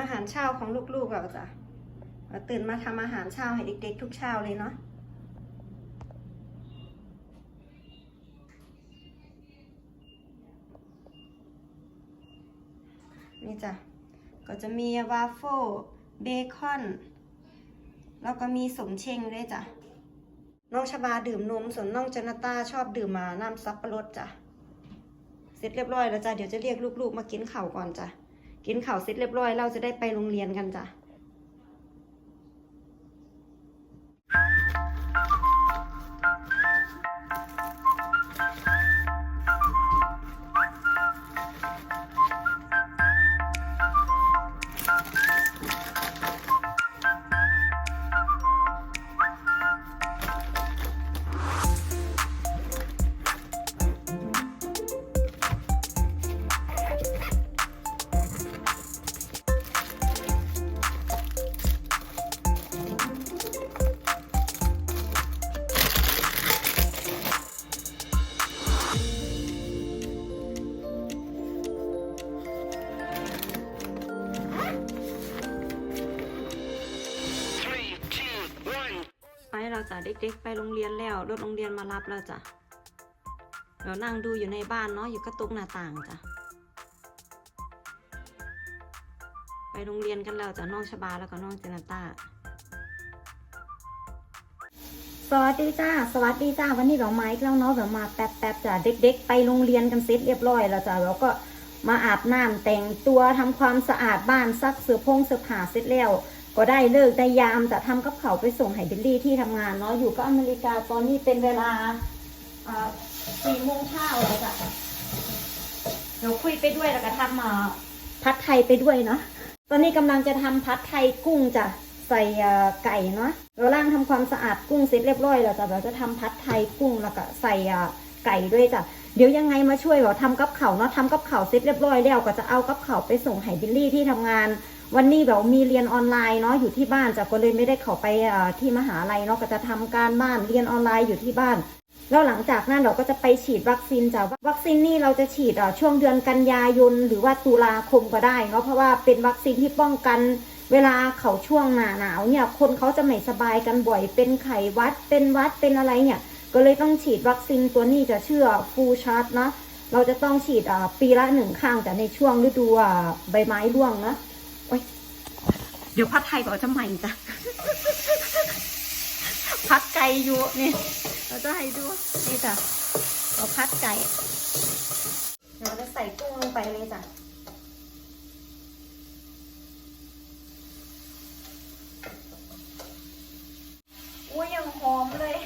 อาหารเช้าของลูกๆเราจ้ะตื่นมาทำอาหารเช้าให้เด็กๆ ทุกเช้าเลยเนาะนี่จ้ะ ก็จะมีวาฟเฟิลเบคอน แล้วก็มีสมเชงด้วยจ้ะ น้องชบาดื่มนม ส่วนน้องจนาตาชอบดื่มมาน้ำซับปะรดจ้ะ เสร็จเรียบร้อยแล้วจ้ะ เดี๋ยวจะเรียกลูกๆมากินข้าวก่อนจ้ะ กินข้าวเสร็จเรียบร้อย เราจะได้ไปโรงเรียนกันจ้ะ เด็กๆไปโรงเรียนแล้วรถโรงเรียนมารับแล้วจ้ะเรานั่งดูอยู่ในบ้านเนาะอยู่กระตุกหน้าต่างจ้ะไปโรงเรียนกันแล้วจ้ะน้องชบาแล้วก็น้องเจนต้าสวัสดีจ้า สวัสดีจ้า วันนี้เราไม้แล้วเนาะแบบมาแป๊บแป๊บๆจ้ะเด็ก ๆ ไปโรงเรียนกันเสร็จเรียบร้อยแล้วจ้ะแล้วก็มาอาบน้ำแต่งตัวทำความสะอาดบ้านซักเสื้อพงเสื้อผ้าเสร็จแล้ว ก็ได้เลิกได้ยามจะทำกับเขาไปส่งให้บิลลี่ที่ทำงานเนาะอยู่ก็อเมริกาตอนนี้เป็นเวลาสี่โมงเช้าแล้วจ้ะเดี๋ยวคุยไปด้วยแล้วก็ทำมาพัดไทยไปด้วยเนาะตอนนี้กำลังจะทำพัดไทยกุ้งจ้ะใส่ไก่เนาะเราล่างทำความสะอาดกุ้งเสร็จเรียบร้อยแล้วจ้ะเราจะทำพัดไทยกุ้งแล้วก็ใส่ไก่ด้วยจ้ะเดี๋ยวยังไงมาช่วยเราทำกับเขาเนาะทำกับเขาเสร็จเรียบร้อยแล้วก็จะเอากับเขาไปส่งให้บิลลี่ที่ทำงาน วันนี้แบบมีเรียนออนไลน์เนาะอยู่ที่บ้านจ้ะก็เลยไม่ได้เข้าไปที่มหาลัยเนาะก็จะทำการบ้านเรียนออนไลน์อยู่ที่บ้าน แล้วหลังจากนั้นเราก็จะไปฉีดวัคซีนจ้ะวัคซีนนี่เราจะฉีดอ่อช่วงเดือนกันยายนหรือว่าตุลาคมก็ได้เนาะเพราะว่าเป็นวัคซีนที่ป้องกันเวลาเขาช่วงหนาหนาวเนี่ยคนเขาจะไม่สบายกันบ่อยเป็นไข้หวัดเป็นวัดเป็นอะไรเนี่ยก็เลยต้องฉีดวัคซีนตัวนี้จะเชื่อฟูชาร์ตนะเราจะต้องฉีดอ่าปีละหนึ่งครั้งแต่ในช่วงฤดูใบไม้ร่วงนะ ดี๋ยวพัดไทยก่อนจะใหม่จ้ะ พัดไก่อยู่นี่เราจะให้ดูนี่จ้ะเราพัดไก่เดี๋ยวเราจะใส่กุ้งลงไปเลยจ้ะอุ้ยยังหอมเลย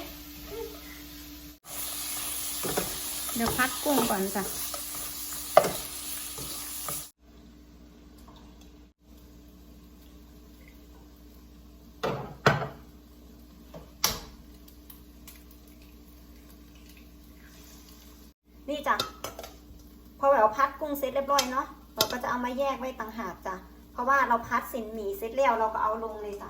เดี๋ยวพักกุ้งก่อนจ้ะ นี่จ้ะพอเราพัดกุ้งเสร็จเรียบร้อยเนาะเราก็จะเอามาแยกไว้ต่างหากจ้ะเพราะว่าเราพัดสินหมี่เสร็จแล้วเราก็เอาลงเลยจ้ะ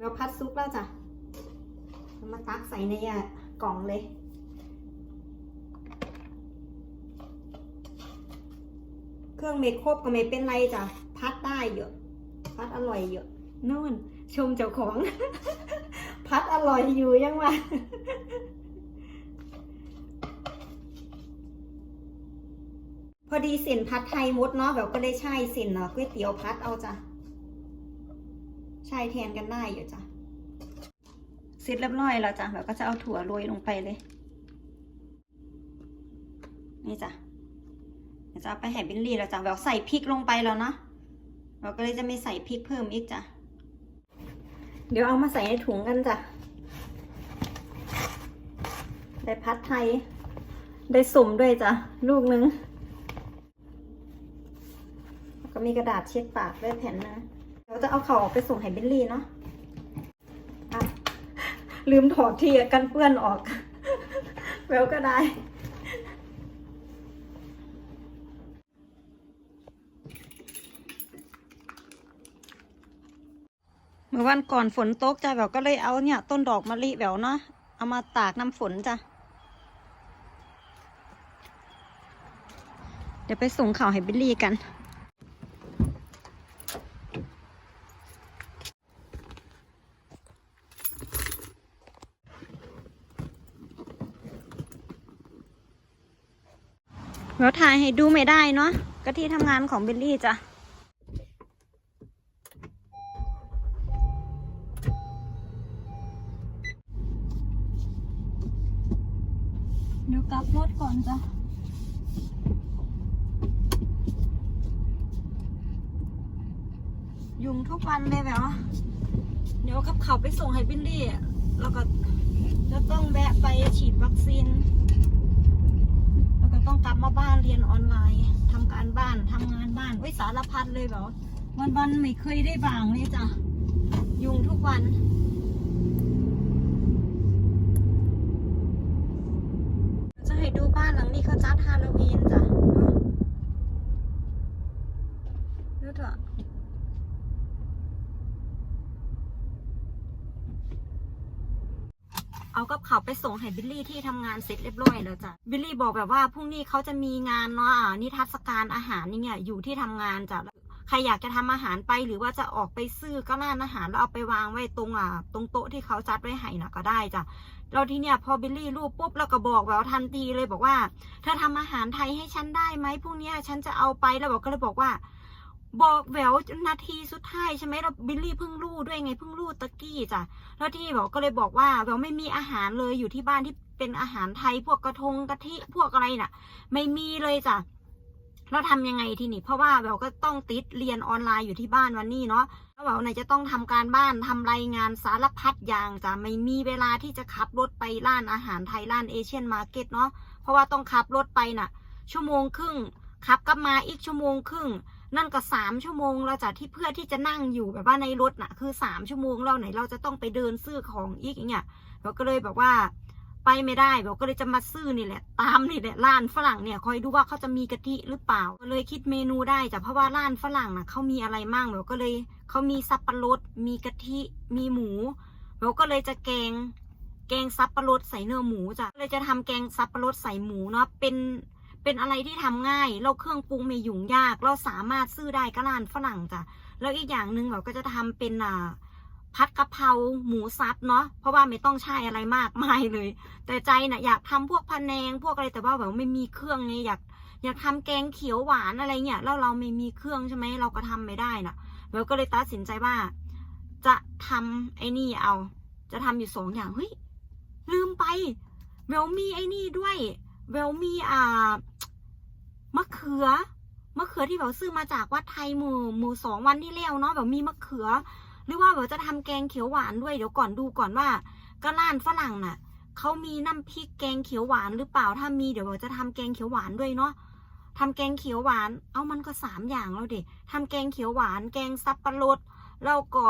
เราพัดซุปแล้วจ้ะมาตักใส่ในอ่กล่องเลยเครื่องเมคครบก็ไม่เป็นไรจ้ะ พัดได้เยอะ พัดอร่อยเยอะนู่นชมเจ้าของ พัดอร่อยอยู่ยังวะพอดีเส้นพัดไทยมดเนาะแบบก็เลยใช่เส้นเนาะก๋วยเตี๋ยวพัดเอาจ้ะใช่แทนกันได้อยู่จ้ะเสร็จเรียบร้อยแล้วจ้ะเราก็จะเอาถั่วโรยลงไปเลย นี่จ้ะเดี๋ยวจะเอาไปให้บิลลี่แล้วจ้ะแบบใส่พริกลงไปแล้วเนาะเราก็เลยจะไม่ใส่พริกเพิ่มอีกจ้ะ เดี๋ยวเอามาใส่ในถุงกันจ้ะ ได้พัดไทย ได้สุ่มด้วยจ้ะ ลูกนึง ก็มีกระดาษเช็ดปากด้วยแผ่นนะเราจะเอาเขาออกไปส่งให้บิลลี่เนาะอะลืมถอดที่กันเปื้อนออก แล้วก็ได้ เมื่อวันก่อนฝนตกจ้ะแบบก็เลยเอาเนี่ย ต้นดอกมะลิแบบเนาะเอามาตากน้ำฝนจ้ะ เดี๋ยวไปส่งข่าวให้บิลลี่กัน เราถ่ายให้ดูไม่ได้เนาะก็ที่ทำงานของบิลลี่จ้ะ เดี๋ยวกลับรถก่อนจ้ะ ยุงทุกวันเลยแบบว่าเดี๋ยวกับเขา ไปส่งให้บิลลี่อะแล้วก็จะต้องแวะไปฉีดวัคซีนแล้วก็ต้องกลับมาบ้านเรียนออนไลน์ทำการบ้านทำงานบ้านไว้สารพัดเลยแบบวันวันๆไม่เคยได้บางเลยจ้ะยุงทุกวัน จะให้ดูบ้านหลังนี้เขาจัดฮาโลวีนจ้ะดูเถอะ เอากับเขา ไปส่งให้บิลลี่ที่ทำงานเสร็จเรียบร้อยแล้วจ้ะบิลลี่บอกแบบว่าพรุ่งนี้เขาจะมีงานเนาะนิทรรศการอาหารนี่เนี่ยอยู่ที่ทำงานจ้ะใครอยากจะทำอาหารไปหรือว่าจะออกไปซื้อก็ร้านอาหารแล้วเอาไปวางไว้ตรงอ่าตรงโต๊ะที่เขาจัดไว้ให้นะก็ได้จ้ะเราทีเนี้ยพอบิลลี่รูปปุ๊บแล้วก็บอกแบบทันทีเลยบอกว่าเธอทำอาหารไทยให้ฉันได้ไหมพรุ่งนี้ฉันจะเอาไปแล้วบอกก็เลยบอกว่า บอกแหววนาทีสุดท้ายใช่ไหมเราบิลลี่เพิ่งรู้ด้วยไงเพิ่งรู้ตะกี้จ้ะแล้วที่บอกก็เลยบอกว่าแหววไม่มีอาหารเลยอยู่ที่บ้านที่เป็นอาหารไทยพวกกระทงกะทิพวกอะไรน่ะ ไม่มีเลยจ้ะเราทำยังไงทีนี้เพราะว่าแหววก็ต้องติดเรียนออนไลน์อยู่ที่บ้านวันนี้เนาะแล้วแหววไหนจะต้องทำการบ้านทำรายงานสารพัดอย่างจ้ะไม่มีเวลาที่จะขับรถไปร้านอาหารไทยร้านเอเชียนมาร์เก็ตเนาะเพราะว่าต้องขับรถไปน่ะ ชั่วโมงครึ่งขับกลับมาอีกชั่วโมงครึ่ง นั่นก็สามชั่วโมงเราจะที่เพื่อที่จะนั่งอยู่แบบว่าในรถน่ะ คือสามชั่วโมงเราไหนเราจะต้องไปเดินซื้อของอีกอย่างเงี้ยเราก็เลยแบบว่าไปไม่ได้เราก็เลยจะมาซื้อนี่แหละ ตามนี่แหละร้านฝรั่งเนี่ยคอยดูว่าเขาจะมีกะทิหรือเปล่าก็เลยคิดเมนูได้จ้ะเพราะว่าร้านฝรั่งน่ะเขามีอะไรมั่งเราก็เลยเขามีสับปะรด มีกะทิมีหมูเราก็เลยจะแกงแกงสับปะรดใส่เนื้อหมูจ้ะก็เลยจะทำแกงสับปะรดใส่หมูเนาะเป็น เป็นอะไรที่ทำง่ายเราเครื่องปรุงไม่ยุ่งยาก เราสามารถซื้อได้ก็ร้านฝรั่งจ้ะแล้วอีกอย่างหนึ่งเราก็จะทำเป็นอ่าพัดกะเพราหมูสับเนาะเพราะว่าไม่ต้องใช้อะไรมากมายเลย แต่ใจน่ะอยากทำพวกพะแนง พวกอะไรแต่ว่าแบบไม่มีเครื่องไงอยากอยากทำแกงเขียวหวานอะไรเงี้ยแล้วเราไม่มีเครื่องใช่ไหมเราก็ทำไม่ได้น่ะเราก็เลยตัดสินใจว่า จะทำไอ้นี่เอา จะทำอยู่สองอย่างเฮ้ยลืมไปเวลมีไอ้นี่ด้วยเวลมีอ่า มะเขือมะเขือที่แบบซื้อมาจากวัดไทยหมู่หมู่สองวันที่แล้วเนาะแบบมีมะเขือ หรือว่าแบบจะทำแกงเขียวหวานด้วยเดี๋ยวก่อนดูก่อนว่าก็ร้านฝรั่งน่ะเขามีน้ำพริกแกงเขียวหวานหรือเปล่าถ้ามีเดี๋ยวเราจะทำแกงเขียวหวานด้วยเนาะทำแกงเขียวหวาน เอามันก็สามอย่างแล้วเด็ทำแกงเขียวหวาน แกงสับปะรดแล้วก็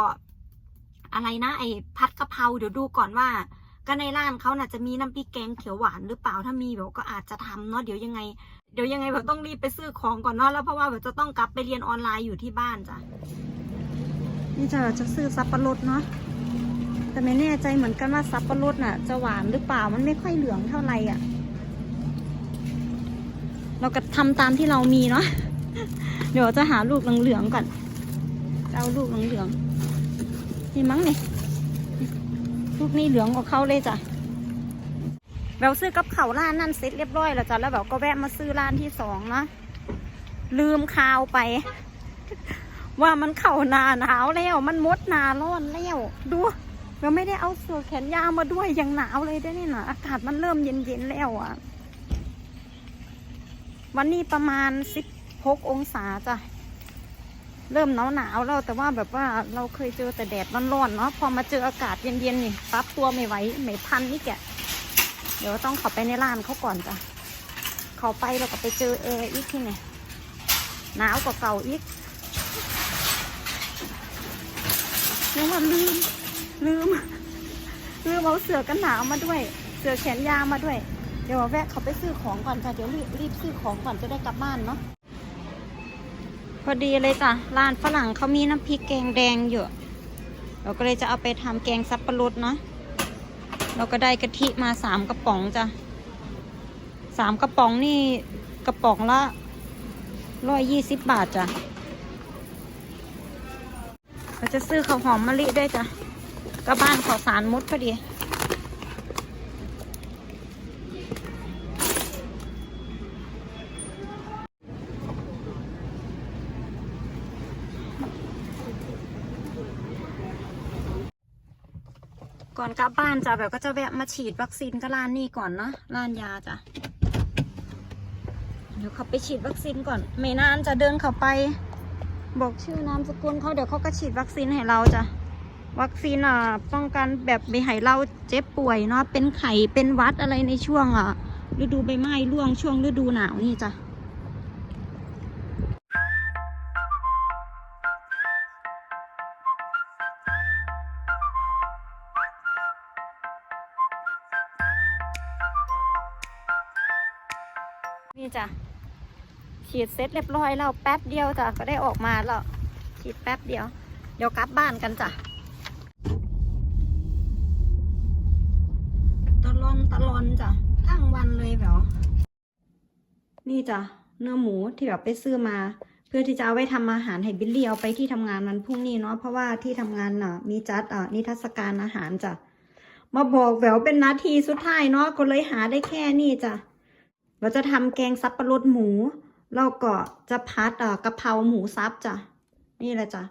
อะไรนะไอ้ผัดกะเพราเดี๋ยวดูก่อนว่า ก็ในร้านเขาน่ะจะมีน้ำพริกแกงเขียวหวานหรือเปล่าถ้ามีแบบก็อาจจะทำเนาะเดี๋ยวยังไง เดี๋ยวยังไงแบบต้องรีบไปซื้อของก่อนเนาะแล้วเพราะว่าแบบจะต้องกลับไปเรียนออนไลน์อยู่ที่บ้านจ้ะนี่จะจะซื้อสับปะรดเนาะแต่ไม่แน่ใจเหมือนกันว่าสับปะรดน่ะ จะหวานหรือเปล่ามันไม่ค่อยเหลืองเท่าไหร่อะ เราก็ทำตามที่เรามีเนาะเดี๋ยวจะหาลูกเหลืองๆก่อนจะเอาลูกเหลืองๆนี่มั้งนี่ลูกนี้เหลืองกว่าเขาเลยจ้ะ เราซื้อกับเขาร้านนั่นเสร็จเรียบร้อยแล้วจ้ะแล้วแบบก็แวะมาซื้อร้านที่สองนะลืมข่าวไป ว่ามันเข่าหนาหนาวแล้ว มันมดหนาร้อนแล้วดูเราไม่ได้เอาเสื้อแขนยาวมาด้วยยังหนาวเลยได้นี่นะอากาศมันเริ่มเย็นๆแล้วอะ วันนี้ประมาณสิบหกองศาจ้ะเริ่มหนาวหนาวแล้วแต่ว่าแบบว่าเราเคยเจอแต่แดดร้อนๆเนาะพอมาเจออากาศเย็นๆนี่ปรับตัวไม่ไหวไม่ทันนี่แก เดี๋ยวต้องข้าไปในร้านเขาก่อนจ้ะเขาไปแล้วก็ไปเจอแอร์อีกที่ไหนหนาวกว่าเก่าอีกยังว่าลืมลืมลืมเอาเสือกันหนาวมาด้วย เสือแขนยาวมาด้วย เดี๋ยวแวะเขาไปซื้อของก่อนจ้ะเดี๋ยวรีบรีบซื้อของก่อนจะได้กลับบ้านเนาะพอดีเลยจ้ะร้านฝรั่งเขามีน้ำพริกแกงแดงอยู่เราก็เลยจะเอาไปทำแกงซับปะรดเนาะ เราก็ได้กะทิมาสามกระป๋องจ้ะสามกระป๋องนี่กระป๋องละร้อยยี่สิบบาทจ้ะเราจะซื้อข้าวหอมมะลิด้วยจ้ะก็บ้านขอสารมุดพอดี ก่อนกลับบ้านจ้ะแบบก็จะแวะมาฉีดวัคซีนก็ร้านนี้ก่อนเนาะร้านยาจ้ะเดี๋ยวเขาไปฉีดวัคซีนก่อน ไม่นานจะเดินเขาไป บอกชื่อนามสกุลเขาเดี๋ยวเขาก็ฉีดวัคซีนให้เราจ้ะวัคซีนอะป้องกันแบบไม่ให้เราเจ็บป่วยเนาะเป็นไข้เป็นวัดอะไรในช่วงอะฤดูใบไม้ร่วงช่วงฤดูหนาวนี่จ้ะ นี่จ้ะฉีดเสร็จเรียบร้อยแล้วแป๊บเดียวจ้ะก็ได้ออกมาแล้วฉีดแป๊บเดียว เดี๋ยวกลับบ้านกันจ้ะตะลอนตะลอนจ้ะทั้งวันเลยแบบนี่จ้ะเนื้อหมูที่แบบไปซื้อมา เพื่อที่จะเอาไว้ทำอาหารให้บิลลี่เอาไปที่ทำงานวันพรุ่งนี้เนาะเพราะว่าที่ทำงานน่ะ มีจัดอะนิทรรศการอาหารจ้ะมาบอกแหววเป็นนาทีสุดท้ายเนาะก็เลยหาได้แค่นี้จ้ะ เราจะทำแกงสับปะรดหมูแล้วก็จะพัดเอ่อกะเพราหมูสับจ้ะ นี่แหละจ้ะ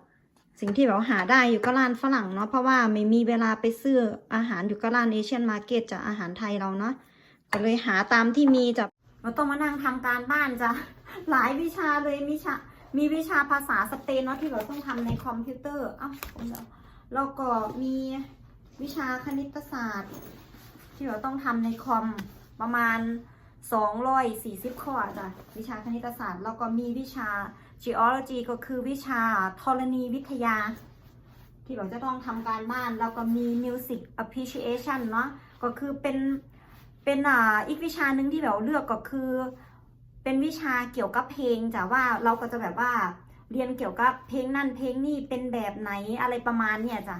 สิ่งที่แบบหาได้อยู่ก็ร้านฝรั่งเนาะ เพราะว่าไม่มีเวลาไปซื้ออาหารอยู่ก็ร้านเอเชียนมาร์เก็ตจ้ะ อาหารไทยเราเนาะ ก็เลยหาตามที่มีจ้ะ เราต้องมานั่งทำการบ้านจ้ะ หลายวิชาเลยมีชามีวิชาภาษาสเปนเนาะที่เราต้องทำในคอมพิวเตอร์เอ้าเดี๋ยวแล้วก็มีวิชาคณิตศาสตร์ ที่เราต้องทำในคอมประมาณ 240 ข้อจ้ะวิชาคณิตศาสตร์ แล้วก็มีวิชา geology ก็คือวิชาธรณีวิทยา ที่เราจะต้องทำการบ้าน แล้วก็มี music appreciation เนาะก็คือเป็นเป็นอ่าอีกวิชาหนึ่งที่แบบเลือกก็คือ เป็นวิชาเกี่ยวกับเพลงจ้ะว่าเราก็จะแบบว่าเรียนเกี่ยวกับเพลงนั่นเพลงนี่เป็นแบบไหนอะไรประมาณเนี่ยจ้ะ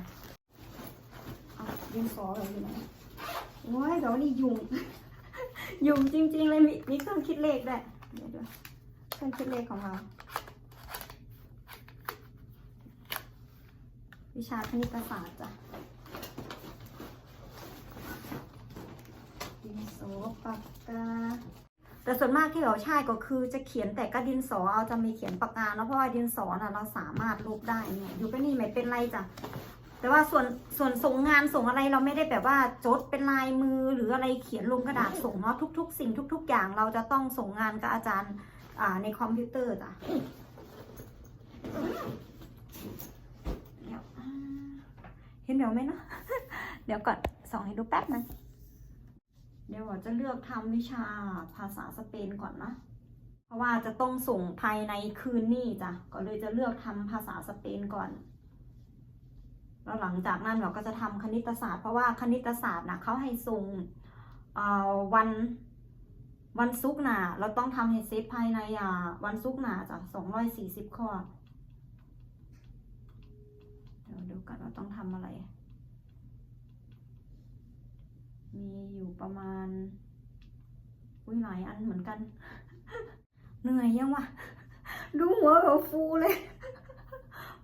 เอาเรียนสออะไรอยู่ไหนโอ้ยเดี๋ยวนี่ยุง ยุ่งจริง ๆ เลยมีมีเครื่องคิดเลขด้วยเดี๋ยวดูเครื่องคิดเลขของเรา วิชาคณิตศาสตร์จ้ะดินสอปากกาแต่ส่วนมากที่เราใช้ก็คือจะเขียนแต่กระดินสอเอาจะไม่เขียนปากกาเนอะเพราะว่าดินสอน่ะเราสามารถลบได้เนี่ยอยู่ก็นี่ไม่เป็นไรจ้ะ แต่ว่าส่วนส่วนส่งงานส่งอะไรเราไม่ได้แบบว่าจดเป็นลายมือหรืออะไรเขียนลงกระดาษส่งเนาะทุก ๆ สิ่งทุก ๆ อย่างเราจะต้องส่งงานกับอาจารย์อ่าในคอมพิวเตอร์จ้ะเห็นเดี๋ยวไหมเนาะเดี๋ยวก่อนส่องให้ดูแป๊บนึงเดี๋ยวจะเลือกทำวิชาภาษาสเปนก่อนนะ เพราะว่าจะต้องส่งภายในคืนนี้จ้ะก็เลยจะเลือกทำภาษาสเปนก่อน แล้วหลังจากนั้นเราก็จะทำคณิตศาสตร์ เพราะว่าคณิตศาสตร์นะเขาให้ส่งวันวันศุกร์หนาเราต้องทำให้เสร็จภายในวันศุกร์หนาจ้ะสองร้อยสี่สิบข้อเดี๋ยวดูกันว่าต้องทำอะไร มีอยู่ประมาณ อุ้ยหลายอันเหมือนกัน เหนื่อยยังวะ ดูหัวแบบฟูเลย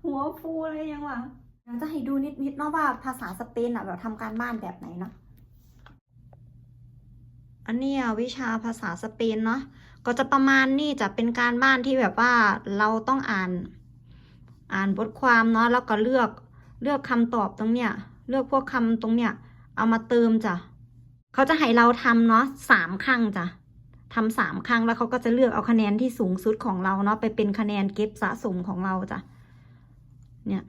หัวฟูเลยยังวะ เดี๋ยวจะให้ดูนิดๆเนาะว่าภาษาสเปนอะแบบทำการบ้านแบบไหนเนาะอันนี้วิชาภาษาสเปนเนาะก็จะประมาณนี่จะเป็นการบ้านที่แบบว่าเราต้องอ่านอ่านบทความเนาะแล้วก็เลือกเลือกคำตอบตรงเนี้ยเลือกพวกคำตรงเนี้ยเอามาเติมจ้ะเขาจะให้เราทำเนาะสามครั้งจ้ะทำสามครั้งแล้วเขาก็จะเลือกเอาคะแนนที่สูงสุดของเราเนาะไปเป็นคะแนนเก็บสะสมของเราจ้ะเนี่ย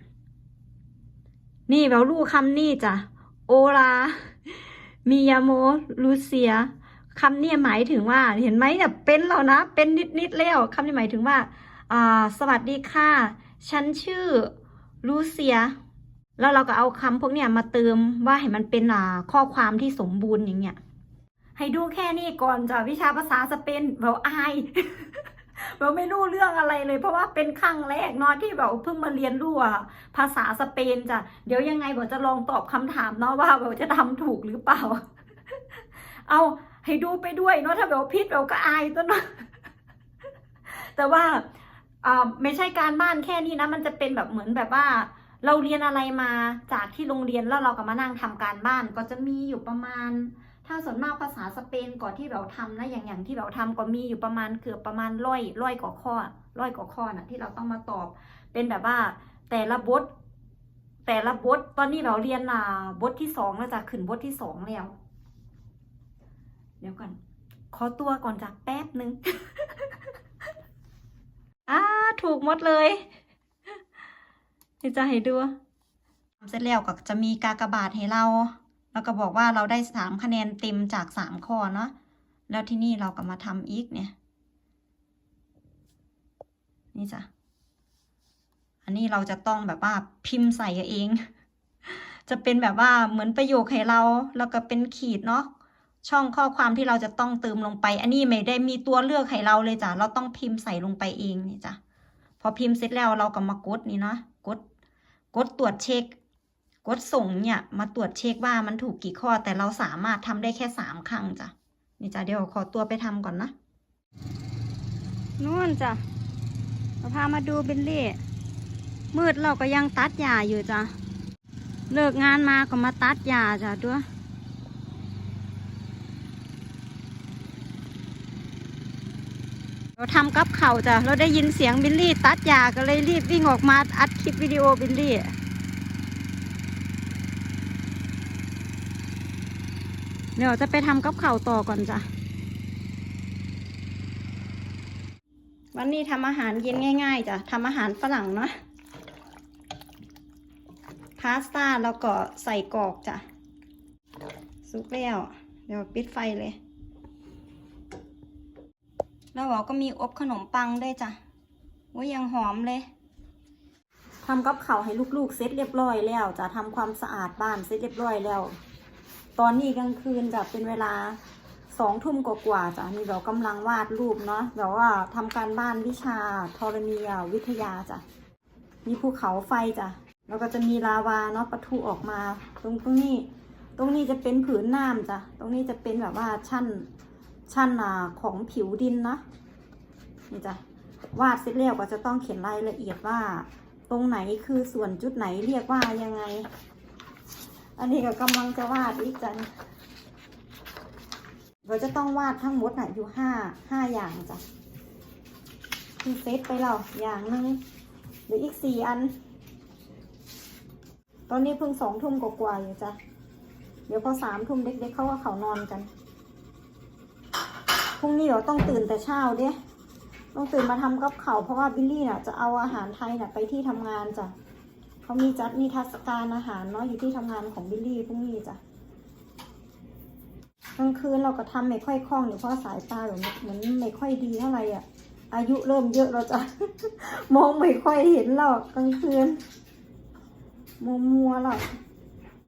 นี่เราลูกคำนี่จ้ะโอลามิยาโมลูเซียคำนี่หมายถึงว่าเห็นไหมเนี่ยเป็นแล้วนะ เป็นนิดๆแล้วคำนี้หมายถึงว่าอ่าสวัสดีค่ะ ฉันชื่อลูเซีย แล้วเราก็เอาคำพวกเนี้ยมาเติมว่าให้มันเป็นอ่าข้อความที่สมบูรณ์อย่างเงี้ยให้ดูแค่นี้ก่อนจ้ะวิชาภาษาสเปนเราอาย เราไม่รู้เรื่องอะไรเลย เพราะว่าเป็นครั้งแรกเนาะที่แบบเพิ่งมาเรียนรู้อะภาษาสเปนจ้ะเดี๋ยวยังไงเราจะลองตอบคำถามเนาะว่าเราจะทำถูกหรือเปล่า เอาให้ดูไปด้วยเนาะถ้าแบบผิดเราก็อายตัวเนาะแต่ว่าอ่าไม่ใช่การบ้านแค่นี้นะ มันจะเป็นแบบเหมือนแบบว่า เราเรียนอะไรมาจากที่โรงเรียนแล้วเราก็มานั่งทำการบ้านก็จะมีอยู่ประมาณ ถ้าส่วนมากภาษาสเปนก่อนที่เราทำนะอย่างอย่างที่เราทำก็มีอยู่ประมาณเกือบประมาณร้อยร้อยกว่าข้อร้อยกว่าข้อน่ะที่เราต้องมาตอบ เป็นแบบว่าแต่ละบท แต่ละบทตอนนี้เราเรียนอ่าบทที่สองแล้วจะขึ้นบทที่สองแล้ว เดี๋ยวก่อนขอตัวก่อนจ้ะแป๊บหนึ่งอ่าถูกหมดเลยนี่จะให้ดูเสร็จแล้วก็จะมีกากบาทให้เรา แล้วก็บอกว่าเราได้สามคะแนนเต็มจากสามข้อเนาะแล้วที่นี่เราก็มาทำอีกเนี่ย นี่จ้ะ อันนี้เราจะต้องแบบว่าพิมพ์ใส่เอง จะเป็นแบบว่าเหมือนประโยคให้เรา แล้วก็เป็นขีดเนาะช่องข้อความที่เราจะต้องเติมลงไป อันนี้ไม่ได้มีตัวเลือกให้เราเลยจ้ะ เราต้องพิมพ์ใส่ลงไปเองนี่จ้ะ พอพิมพ์เสร็จแล้วเราก็มากดนี่เนาะ กด กดตรวจเช็ค กดส่งเนี่ย มาตรวจเช็คว่ามันถูกกี่ข้อ แต่เราสามารถทำได้แค่สามครั้งจ้ะ นี่จ้ะเดี๋ยวขอตัวไปทำก่อนนะนู่นจ้ะเราพามาดูเบลลี่มืดเราก็ยังตัดหญ้าอยู่จ้ะ เลิกงานมาก็มาตัดหญ้าจ้ะด้วยเราทำกับเข่าจ้ะ เราได้ยินเสียงบิลลี่ ตัดหญ้าก็เลยรีบวิ่งออกมาอัดคลิปวิดีโอบิลลี่ เดี๋ยวจะไปทำกับเขาวต่อก่อนจ้ะ วันนี้ทำอาหารเย็นง่าย ๆจ้ะทำอาหารฝรั่งเนาะพาสต้าแล้วก็ใส่กรอกจ้ะสุกแล้ว เดี๋ยวปิดไฟเลย แล้วเราก็มีอบขนมปังด้วยจ้ะว่ายังหอมเลยทำกับข้าให้ลูกๆเสร็จเรียบร้อยแล้วจะทำความสะอาดบ้านเสร็จเรียบร้อยแล้ว ตอนนี้กลางคืนจะเป็นเวลาสองทุ่มกว่าๆจ้ะนี่เรากำลังวาดรูปเนาะแบบว่าทำการบ้านวิชาธรณีวิทยาจ้ะมีภูเขาไฟจ้ะแล้วก็จะมีลาวาเนาะปะทุออกมา ตรงตรงนี้ ตรงนี้จะเป็นผืนน้ำจ้ะตรงนี้จะเป็นแบบว่าชั้นชั้นของผิวดินนะนี่จ้ะวาดเสร็จแล้วก็จะต้องเขียนรายละเอียดว่า ตรงไหนคือส่วนจุดไหนเรียกว่ายังไง อันนี้ก็กำลังจะวาดอีกจันเราจะต้องวาดทั้งหมดน่ะอยู่ห้าห้าอย่างจ้ะคือเซตไปแล้วอย่างหนึ่งหรืออีกสี่อัน ตอนนี้เพิ่งสองทุ่มกว่าๆอยู่จ้ะ เดี๋ยวพอสามทุ่มเด็กๆเขาก็เขานอนกัน พรุ่งนี้เดี๋ยวต้องตื่นแต่เช้าเด้ต้องตื่นมาทำกับเขาเพราะว่าบิลลี่น่ะจะเอาอาหารไทยน่ะไปที่ทำงานจ้ะ เขามีจัดนิทรรศการอาหารเนาะอยู่ที่ทำงานของบิลลี่พรุ่งนี้จ้ะกลางคืนเราก็ทำไม่ค่อยคล่องอยู่เพราะสายตาแบบเหมือนไม่ค่อยดีเท่าไหร่อะ อายุเริ่มเยอะเราจะมองไม่ค่อยเห็นหรอกกลางคืนมัวมัวๆหรอก